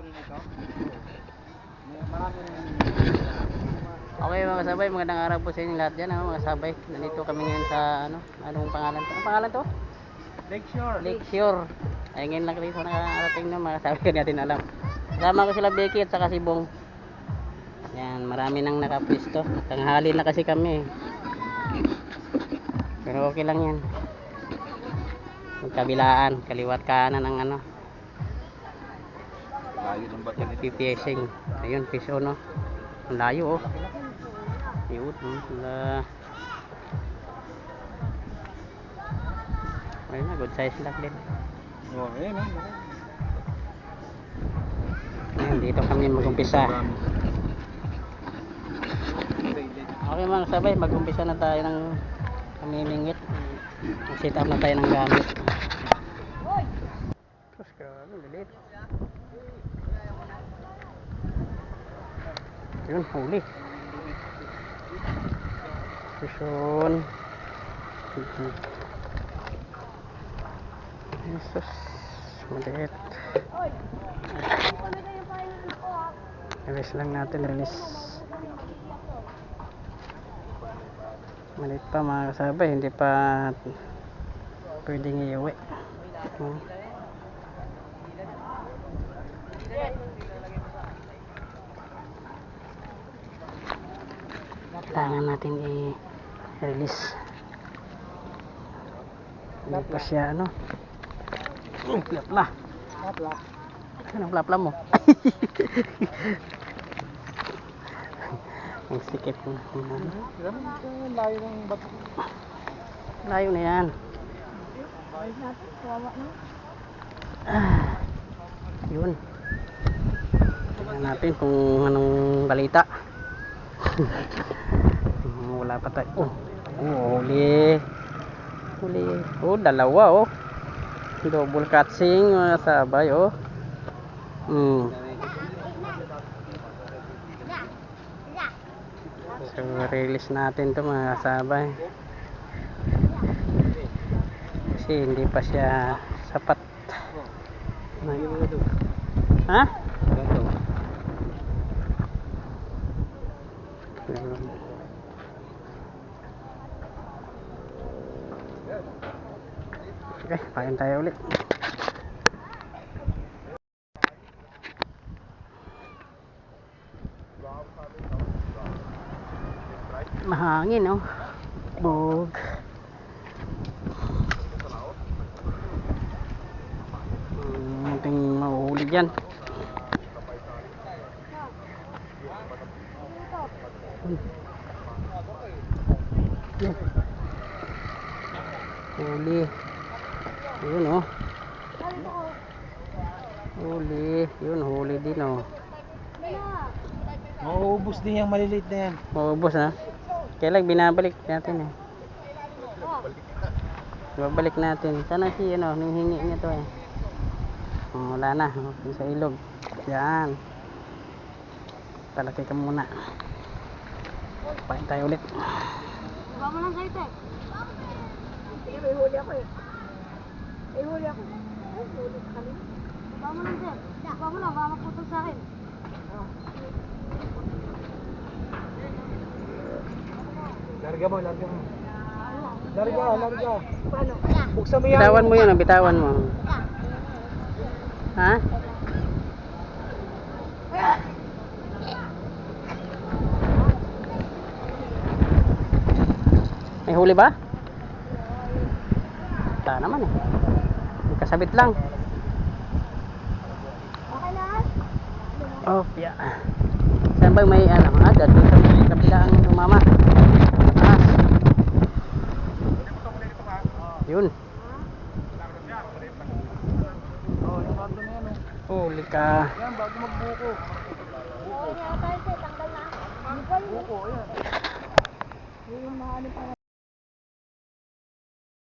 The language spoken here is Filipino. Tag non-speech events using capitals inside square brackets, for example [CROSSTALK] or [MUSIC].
Marami rin Okay mga kasabay, magandang araw po sa inyo lahat dyan, ano, mga kasabay. Nandito kami ngayon sa, ano, anong pangalan to? Anong pangalan to? Lakeshore. Lakeshore. Ay, ngayon lang dito nakarating na mga kasabay, [LAUGHS] hindi natin alam. Kasama ko sila Becky at saka si Bong. Yan, marami nang nakapisto. Tanghali na kasi kami. Pero okay lang yan. Magkabilaan, kaliwat kanan ang ano, Layo ng bato nito. PPSing. Ayun, fish on, no? Ang layo, oh. Yun, hmm, wala. Ayun na, good size lang din. Oh, ayun. Ayun, dito kami mag-umpisa. Okay mga sabay, mag-umpisa na tayo ng pamimingit. Mag-set up na tayo ng gamit. Tapos grabe, lilit. Yun, huli. Puson. Jesus, maliit. Release lang natin, release. Maliit pa mga kasabay, hindi pa pwedeng iuwi. Hmm. Kailangan natin i-release. Hindi pa siya ano. Uy, plapla. Kapla. Anong plapla mo? [LAUGHS] Ang sikip ang layo ng bato. Layo na yan. Ah, yun. Tingnan natin kung anong balita. [LAUGHS] Wala pa tayo. Oh, oh huli. Huli. Oh, dalawa oh. Double catching mga sabay oh. Hmm. So, release natin to mga sabay. Kasi hindi pa siya sapat. Ha? Okay, pakin tayo ulit. Mahangin, oh. Bug. Hmm, Munting mahuhuli dyan. Yan. Huli. Yun oh. Huli. Yun, huli din oh. Mauubos din yung maliliit na yan. Maubos na. Kailan binabalik natin eh. Babalik natin. Sana si ano, nanghingi niya to eh. Oh, wala na. Sa ilog. Yan. Palaki ka muna. Pain tayo ulit. Baba mo lang sa'yo, Tek. Sige, may huli ako eh. May huli ako. Ay, huli ka kami. Baba mo lang, Tek. Baba mo lang, baka maputol sa akin. Larga mo, larga mo. Larga, larga. Paano? Buksan mo yan. Bitawan mo yun, ah, bitawan mo. Ha? May huli ba? Wala naman eh. Kasabit lang. Oh, yeah. Saan ba may ano? Ah, doon sa may kabilang umama. Taas. Yun. Huli ka. Yan, bago magbuko. Buko. Buko, yan. Yung mahanap pa